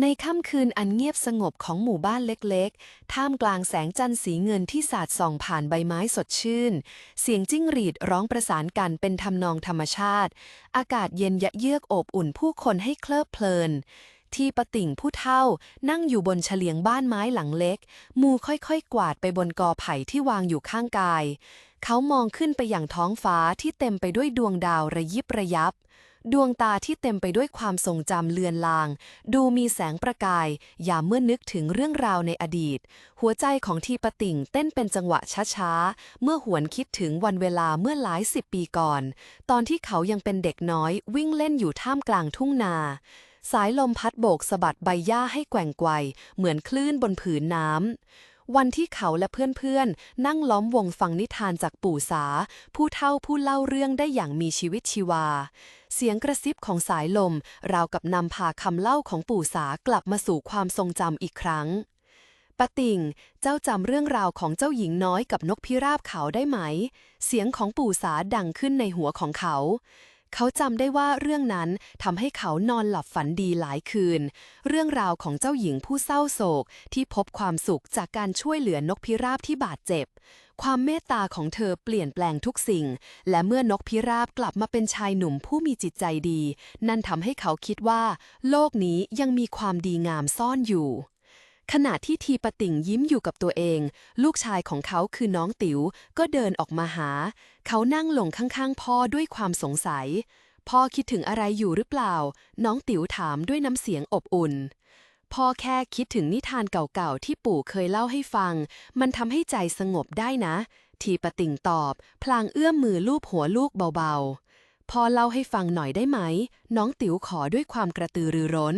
ในค่ำคืนอันเงียบสงบของหมู่บ้านเล็กๆ ท่ามกลางแสงจันทร์สีเงินที่สาดส่องผ่านใบไม้สดชื่น เสียงจิ้งหรีดร้องประสานกันเป็นทำนองธรรมชาติ อากาศเย็นยะเยือกอบอุ่นผู้คนให้เคลิบเพลิน ที่ปะติ่งผู้เฒ่านั่งอยู่บนเฉลียงบ้านไม้หลังเล็ก มูค่อยๆ กวาดไปบนกอไผ่ที่วางอยู่ข้างกาย เขามองขึ้นไปอย่างท้องฟ้าที่เต็มไปด้วยดวงดาวระยิบระยับ ดวงตาที่เต็มไปด้วยความทรงจำเลือนลาง ดูมีแสงประกาย ยามเมื่อนึกถึงเรื่องราวในอดีต หัวใจของทีปติ่งเต้นเป็นจังหวะช้าๆ เมื่อหวนคิดถึงวันเวลาเมื่อหลายสิบปีก่อน ตอนที่เขายังเป็นเด็กน้อยวิ่งเล่นอยู่ท่ามกลางทุ่งนาสายลมพัดโบกสะบัดใบหญ้าให้แกว่งไกวเหมือนคลื่นบนผืนน้ำ วันที่เขาและเพื่อนๆ นั่งล้อมวงฟังนิทานจากปู่สา ผู้เฒ่าผู้เล่าเรื่องได้อย่างมีชีวิตชีวา เสียงกระซิบของสายลม ราวกับนำพาคำเล่าของปู่สากลับมาสู่ความทรงจำอีกครั้งปะติ่ง เจ้าจำเรื่องราวของเจ้าหญิงน้อยกับนกพิราบเขาได้ไหม เสียงของปู่สาดังขึ้นในหัวของเขา เขาจำได้ว่าเรื่องนั้นทำให้เขานอนหลับฝันดีหลายคืน เรื่องราวของเจ้าหญิงผู้เศร้าโศกที่พบความสุขจากการช่วยเหลือนกพิราบที่บาดเจ็บ ความเมตตาของเธอเปลี่ยนแปลงทุกสิ่ง และเมื่อนกพิราบกลับมาเป็นชายหนุ่มผู้มีจิตใจดี นั่นทำให้เขาคิดว่า โลกนี้ยังมีความดีงามซ่อนอยู่ ขณะที่ทีปติ่งยิ้มอยู่กับตัวเอง ลูกชายของเขาคือน้องติ๋วก็เดินออกมาหา เขานั่งลงข้างๆ พ่อด้วยความสงสัย พ่อคิดถึงอะไรอยู่หรือเปล่า น้องติ๋วถามด้วยน้ำเสียงอบอุ่น พ่อแค่คิดถึงนิทานเก่าๆ ที่ปู่เคยเล่าให้ฟัง มันทำให้ใจสงบได้นะ ทีปติ่งตอบ พลางเอื้อมมือลูบหัวลูกเบาๆพ่อเล่าให้ฟังหน่อยได้ไหม น้องติ๋วขอด้วยความกระตือรือร้น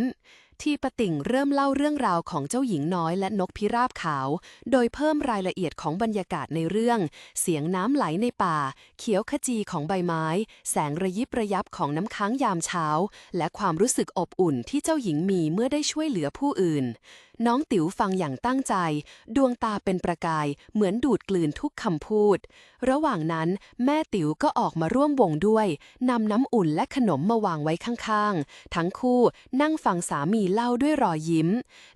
ทีปติ่งเริ่มเล่าเรื่องราวของเจ้าหญิงน้อยและนกพิราบขาว โดยเพิ่มรายละเอียดของบรรยากาศในเรื่อง เสียงน้ำไหลในป่า เขียวขจีของใบไม้ แสงระยิบระยับของน้ำค้างยามเช้า และความรู้สึกอบอุ่นที่เจ้าหญิงมีเมื่อได้ช่วยเหลือผู้อื่น น้องติ๋วฟังอย่างตั้งใจ ดวงตาเป็นประกาย เหมือนดูดกลืนทุกคำพูด ระหว่างนั้นแม่ติ๋วก็ออกมาร่วมวงด้วยนำน้ำอุ่นและขนมมาวางไว้ข้างๆ ทั้งคู่นั่งฟังสามีเล่าด้วยรอยยิ้ม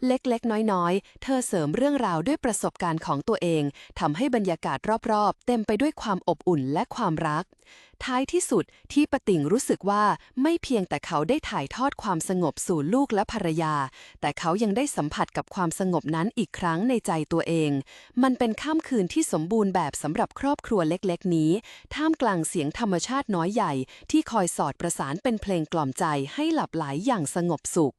เล็กๆ น้อยๆ เธอเสริมเรื่องราวด้วยประสบการณ์ของตัวเองทำให้บรรยากาศรอบๆ เต็มไปด้วยความอบอุ่นและความรัก ท้ายที่สุดที่ปติ่งรู้สึกว่าไม่เพียงแต่เขาได้ถ่ายทอดความสงบสู่ลูกและภรรยา แต่เขายังได้สัมผัสกับความสงบนั้นอีกครั้งในใจตัวเอง มันเป็นค่ำคืนที่สมบูรณ์แบบสำหรับครอบครัวเล็กๆ นี้ ท่ามกลางเสียงธรรมชาติน้อยใหญ่ ที่คอยสอดประสานเป็นเพลงกล่อมใจให้หลับไหลอย่างสงบสุข